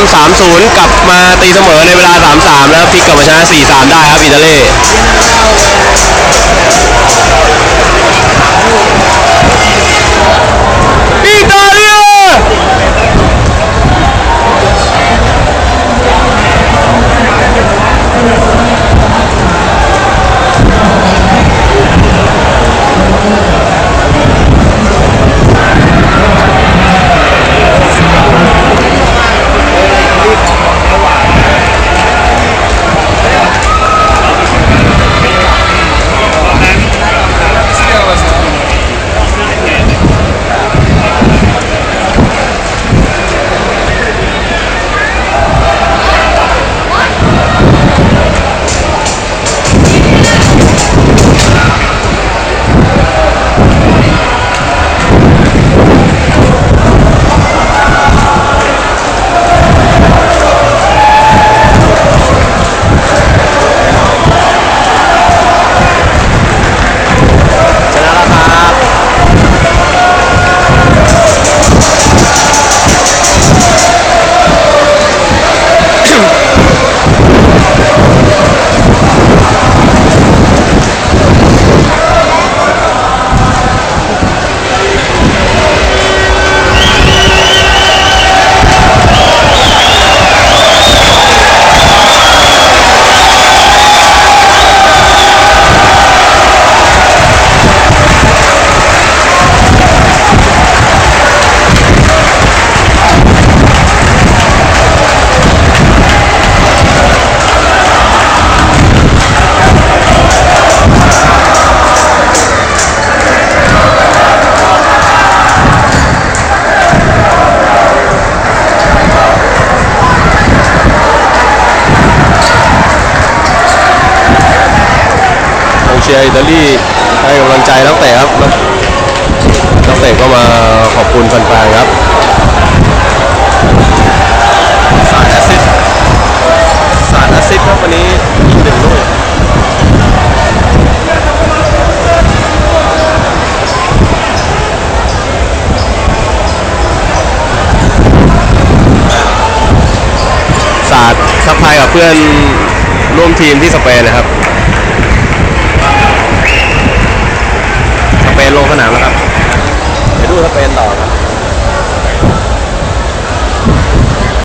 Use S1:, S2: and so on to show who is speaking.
S1: ำ3-0 กลับมาตีเสมอในเวลา 3-3 แล้วพลิกกลับมาชนะ 4-3 ได้ครับอิตาลี ยร์อิตาลีให้กำลังใจนักเตะครับนักเตะก็มาขอบคุณแฟนๆครับสาดแอสซิสต์สาดแอสซิสต์ครับวันนี้ยิงหนึ่งลูกสาดซัพพลายกับเพื่อนร่วมทีมที่สเปนนะครับ ลงสนามแล้ว